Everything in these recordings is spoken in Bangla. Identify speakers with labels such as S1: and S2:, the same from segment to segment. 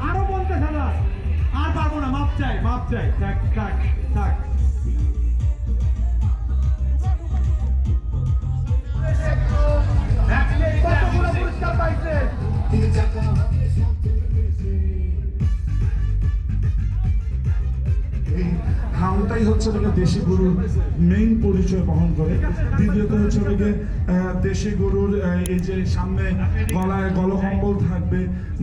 S1: আরও পঞ্চাশ হাজার আর পারব না মাপ চাই মাপ চাই। থাক থাক থাক।
S2: হচ্ছে দেশি গরুর মেইন পরিচয় বহন করে। দ্বিতীয়ত হচ্ছে নাকি দেশি গরুর এই যে সামনে গলায় গলকম্বল থাকবে,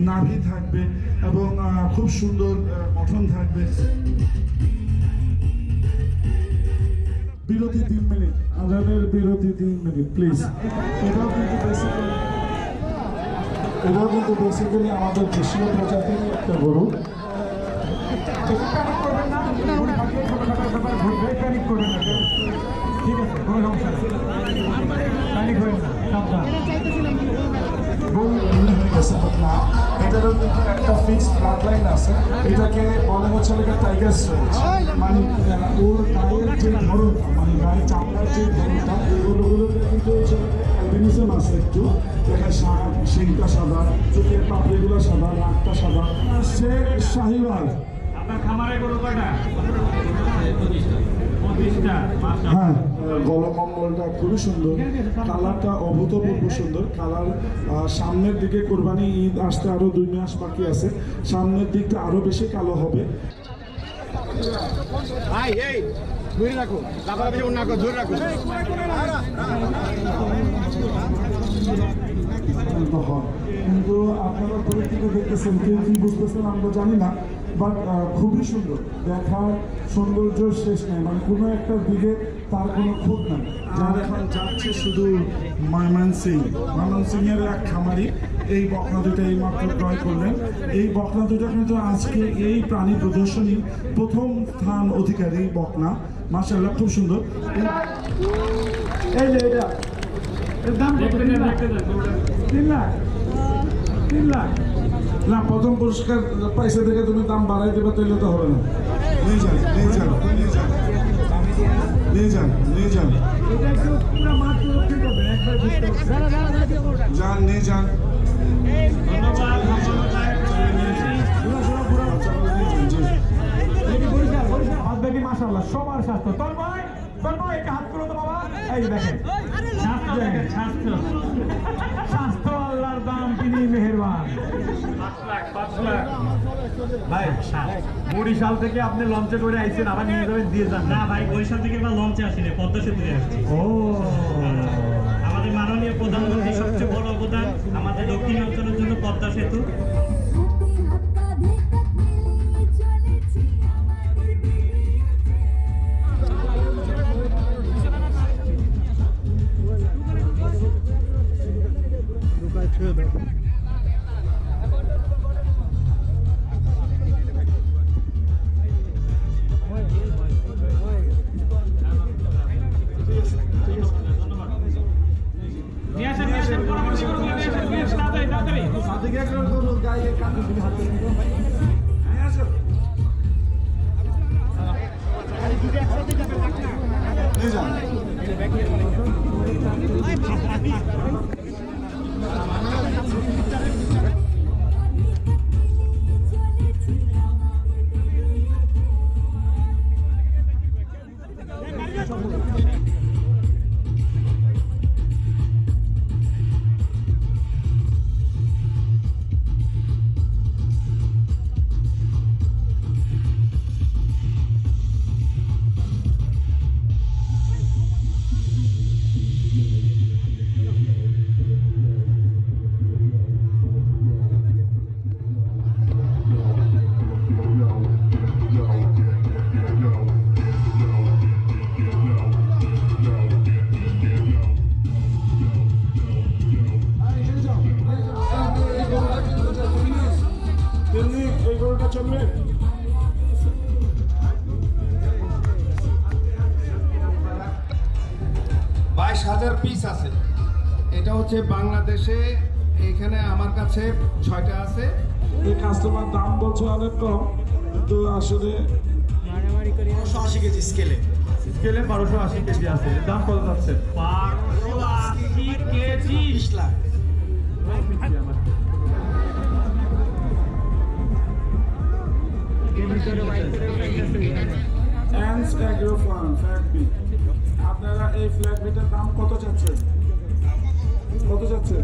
S2: নাভি থাকবে এবং খুব সুন্দর গঠন থাকবে। বিরতি তিন মিনিট। আজানের বিরতি তিন মিনিট প্লিজ এটাও কিন্তু এটাও কিন্তু বেসিক্যালি আমাদের দেশীয় প্রজাতির একটা গরু।
S1: ঠিক আছে কোনো সমস্যা নেই। না সাবধান।
S2: এটারও কিন্তু একটা ফিক্সড ব্লাড লাইন আছে। এটাকে বলে হচ্ছে লেগে টাইগার স্ট্রেচ মানে ওর গায়ের যে ধরন মানে গায়ের চামড়ার যে ধরনটা এই কিন্তু হচ্ছে অ্যালবিনিজম আছে একটু। দেখা শিংটা সাদা চোখের পাপড়িগুলো সাদা নাকটা সাদা। সে শাহিওয়াল।
S1: আপনার খামারে গরু কয়টা? পঁচিশটা মাশাআল্লাহ।
S2: হ্যাঁ গলকম্বলটা খুবই সুন্দর। কালারটা অভূতপূর্ব সুন্দর। কালার সামনের দিকে কোরবানি ঈদ আসতে আরও দুই মাস বাকি আছে। সামনের দিকটা আরও বেশি কালো হবে।
S3: ভাই এই ধরে রাখো। লাফালাফি যেমন ধরে রাখো।
S2: কিন্তু আপনারা থেকে দেখতেছেন কেউ কি বুঝতেছেন আমরা জানি না। বাট খুবই সুন্দর। দেখার সৌন্দর্য শেষ নেই। মানে কোনো একটা দিকে তার কোনো খুঁত নাই। যার এখন যাচ্ছে শুধু ময়মনসিং ময়মনসিংয়ের এক খামারি এই বকনা দুটো এই মাত্র ক্রয় করলেন। এই বকনা দুটো কিন্তু আজকে এই প্রাণী প্রদর্শনী প্রথম স্থান অধিকারী বকনা। মাসাল্লাহ খুব সুন্দর।
S1: এই যে এটা। দাম তিন লাখ। তিন লাখ।
S2: না, প্রথম পুরস্কার পাইসা থেকে তুমি দাম বাড়াই দেবে তাহলে তো হবে না। নিয়ে যান নিয়ে যান নিয়ে যান।
S1: সবার স্বাস্থ্য। তন্ময় তন্ময় একটা হাত করো তো বাবা। এই দেখেন স্বাস্থ্য দেখেন স্বাস্থ্য স্বাস্থ্য আল্লাহর দাম তিনি মেহেরবান ভাই বরিশাল থেকে আপনি লঞ্চে করে আইছেন আবার নিয়ে যাবেন দিয়ে যান।
S4: না ভাই বরিশাল থেকে আমরা লঞ্চে আসিনি পদ্মা সেতুতে আসছি।
S1: ও।
S4: আমাদের মাননীয় প্রধানমন্ত্রী সবচেয়ে বড় অবদান আমাদের দক্ষিণ অঞ্চলের জন্য পদ্মা সেতু।
S3: হাজার পিস আছে। এটা হচ্ছে বাংলাদেশে এখানে আমার কাছে ছয়টা আছে।
S2: এই কাস্টমার দাম বলছে অনেক কম কিন্তু আসলে
S3: নশো আশি কেজি স্কেলে
S1: স্কেলে বারোশো আশি কেজি আছে। দাম কত যাচ্ছে?
S4: বারোশো আশি কেজি।
S3: বিশ লাখ।
S2: আপনারা এই ফ্ল্যাট বিটার দাম কত চাচ্ছেন? কত চাচ্ছেন?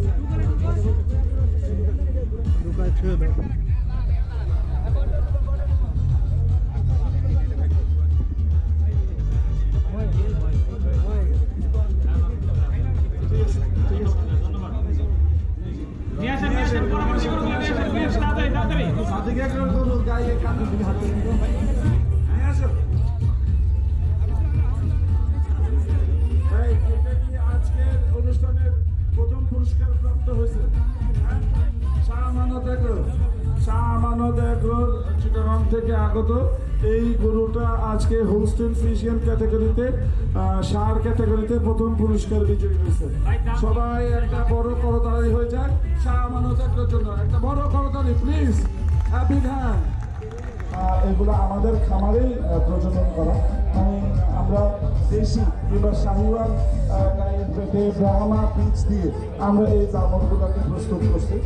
S2: আগত এই গরুটা আজকে হোলস্টেন ফিজিয়ান ক্যাটাগরিতে সার ক্যাটাগরিতে প্রথম পুরস্কার বিজয়ী হয়েছে। সবাই একটা বড় করতালি হয়ে যায় শাহ আমানত এগ্রোর জন্য। একটা বড় করতালি প্লিজ হ্যাপি হ্যান্ড এগুলো আমাদের খামারেই প্রজনন করা। মানে আমরা দেশি কিংবা শাহিওয়াল আহ, গায়ের পেটে ব্রাহ্মা বীজ দিয়ে আমরা এই দামরগুলোকে প্রস্তুত করছি।